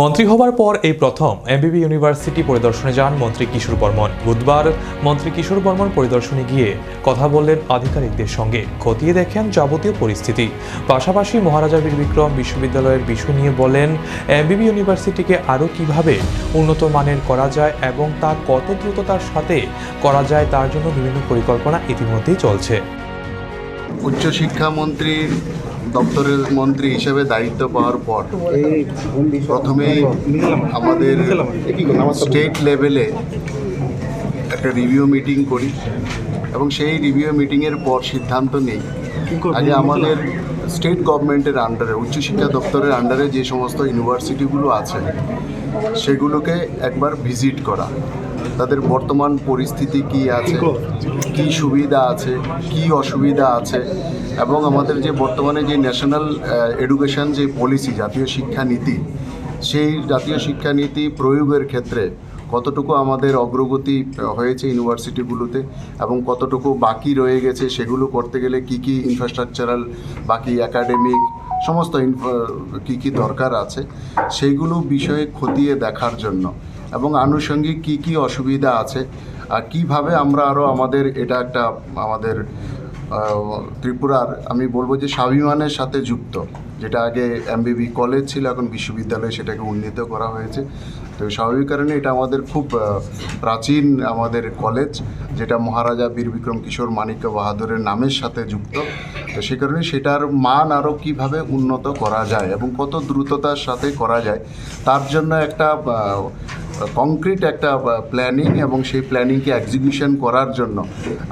মন্ত্রী হবার পর এই প্রথম এমবিবি ইউনিভার্সিটি পরিদর্শনে যান মন্ত্রী কিশোর বর্মন। বুধবার মন্ত্রী কিশোর বর্মন পরিদর্শনে গিয়ে কথা বললেন আধিকারিকদের সঙ্গে। খতিয়ে দেখেন যাবতীয় পরিস্থিতি। পাশাপাশি মহারাজা বীর বিক্রম বিশ্ববিদ্যালয়ের বিষয় নিয়ে বলেন, এমবিবি ইউনিভার্সিটিকে আরও কীভাবে উন্নত মানের করা যায় এবং তা কত দ্রুততার সাথে করা যায় তার জন্য বিভিন্ন পরিকল্পনা ইতিমধ্যেই চলছে। উচ্চশিক্ষা মন্ত্রী দপ্তরের মন্ত্রী হিসেবে দায়িত্ব পাওয়ার পর প্রথমেই আমাদের স্টেট লেভেলে একটা রিভিউ মিটিং করি এবং সেই রিভিউ মিটিংয়ের পর সিদ্ধান্ত নেই। আগে আমাদের স্টেট গভর্নমেন্টের আন্ডারে উচ্চশিক্ষা দপ্তরের আন্ডারে যে সমস্ত ইউনিভার্সিটিগুলো আছে, সেগুলোকে একবার ভিজিট করা। তাদের বর্তমান পরিস্থিতি কি আছে, কি সুবিধা আছে, কি অসুবিধা আছে এবং আমাদের যে বর্তমানে যে ন্যাশনাল এডুকেশন যে পলিসি জাতীয় শিক্ষানীতি সেই জাতীয় শিক্ষানীতি প্রয়োগের ক্ষেত্রে কতটুকু আমাদের অগ্রগতি হয়েছে ইউনিভার্সিটিগুলোতে এবং কতটুকু বাকি রয়ে গেছে সেগুলো করতে গেলে কি কি ইনফ্রাস্ট্রাকচারাল বাকি একাডেমিক সমস্ত কী কী দরকার আছে সেইগুলো বিষয়ে খতিয়ে দেখার জন্য এবং আনুষঙ্গিক কি কি অসুবিধা আছে, আর কীভাবে আমরা আরও আমাদের এটা একটা আমাদের ত্রিপুরার, আমি বলব যে স্বাভিমানের সাথে যুক্ত, যেটা আগে এমবিবি কলেজ ছিল, এখন বিশ্ববিদ্যালয়ে সেটাকে উন্নীত করা হয়েছে। তো স্বাভাবিক কারণে এটা আমাদের খুব প্রাচীন আমাদের কলেজ যেটা মহারাজা বীর বিক্রম কিশোর মানিক্য বাহাদুরের নামের সাথে যুক্ত। তো সে কারণে সেটার মান আরও কীভাবে উন্নত করা যায় এবং কত দ্রুততার সাথে করা যায়, তার জন্য একটা কংক্রিট একটা প্ল্যানিং এবং সেই প্ল্যানিংকে এক্সিকিউশন করার জন্য,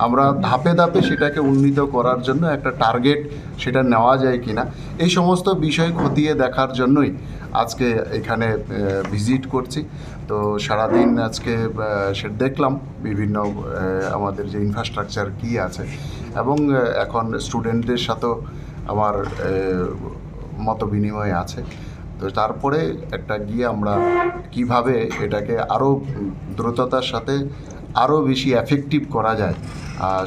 আমরা ধাপে ধাপে সেটাকে উন্নীত করার জন্য একটা টার্গেট সেটা নেওয়া যায় কিনা, এই সমস্ত বিষয় খতিয়ে দেখার জন্যই আজকে এখানে ভিজিট করছি। তো সারাদিন আজকে সে দেখলাম বিভিন্ন আমাদের যে ইনফ্রাস্ট্রাকচার কী আছে এবং এখন স্টুডেন্টদের সাথেও আমার মত বিনিময় আছে। তো তারপরে একটা গিয়ে আমরা কীভাবে এটাকে আরও দ্রুততার সাথে আরও বেশি এফেক্টিভ করা যায়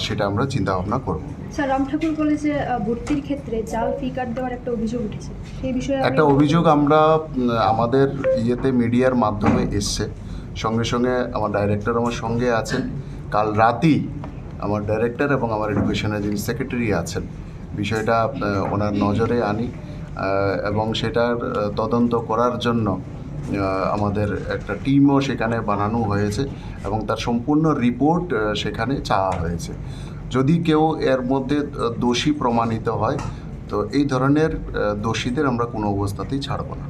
সেটা আমরা চিন্তা ভাবনা করব। স্যার রাম ঠাকুর কলেজে ভর্তির ক্ষেত্রে জাল ফি কার্ড দেওয়ার একটা অভিযোগ উঠেছে। সেই বিষয়ে একটা অভিযোগ আমরা আমাদের ইয়েতে মিডিয়ার মাধ্যমে এসছে। সঙ্গে সঙ্গে আমার ডাইরেক্টর আমার সঙ্গে আছেন। কাল রাতেই আমার ডাইরেক্টর এবং আমার এডুকেশনের যিনি সেক্রেটারি আছেন। বিষয়টা ওনার নজরে আনি। এবং সেটার তদন্ত করার জন্য আমাদের একটা টিমও সেখানে বানানো হয়েছে এবং তার সম্পূর্ণ রিপোর্ট সেখানে চাওয়া হয়েছে। যদি কেউ এর মধ্যে দোষী প্রমাণিত হয়, তো এই ধরনের দোষীদের আমরা কোনো অবস্থাতেই ছাড়ব না।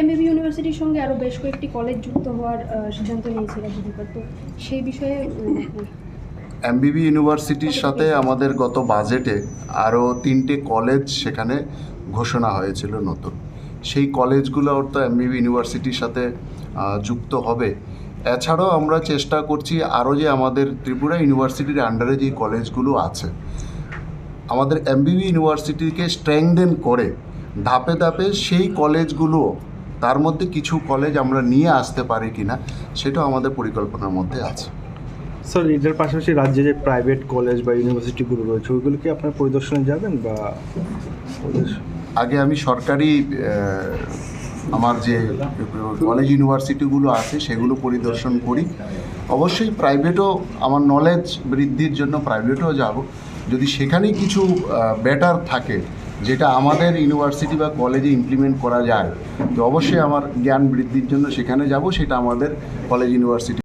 এমবিবি ইউনিভার্সিটির সঙ্গে আরও বেশ কয়েকটি কলেজ যুক্ত হওয়ার সিদ্ধান্ত নিয়েছে রাজ্য সরকার তো সেই বিষয়ে এমবিবি ইউনিভার্সিটির সাথে আমাদের গত বাজেটে আরও তিনটে কলেজ সেখানে ঘোষণা হয়েছিল নতুন। সেই কলেজগুলো তো এমবিবি ইউনিভার্সিটির সাথে যুক্ত হবে। এছাড়াও আমরা চেষ্টা করছি আরও যে আমাদের ত্রিপুরা ইউনিভার্সিটির আন্ডারে যে কলেজগুলো আছে আমাদের এমবিবি ইউনিভার্সিটিকে স্ট্রেংদেন করে ধাপে ধাপে সেই কলেজগুলো তার মধ্যে কিছু কলেজ আমরা নিয়ে আসতে পারি কিনা সেটাও আমাদের পরিকল্পনার মধ্যে আছে। স্যার এটার পাশাপাশি রাজ্যে যে প্রাইভেট কলেজ বা ইউনিভার্সিটিগুলো রয়েছে, ওইগুলো কি আপনার পরিদর্শনে যাবেন বা আগে আমি সরকারি আমার যে কলেজ ইউনিভার্সিটিগুলো আছে, সেগুলো পরিদর্শন করি। অবশ্যই প্রাইভেটও আমার নলেজ বৃদ্ধির জন্য প্রাইভেটও যাব। যদি সেখানে কিছু বেটার থাকে, যেটা আমাদের ইউনিভার্সিটি বা কলেজে ইমপ্লিমেন্ট করা যায়, তো অবশ্যই আমার জ্ঞান বৃদ্ধির জন্য সেখানে যাব, সেটা আমাদের কলেজ ইউনিভার্সিটি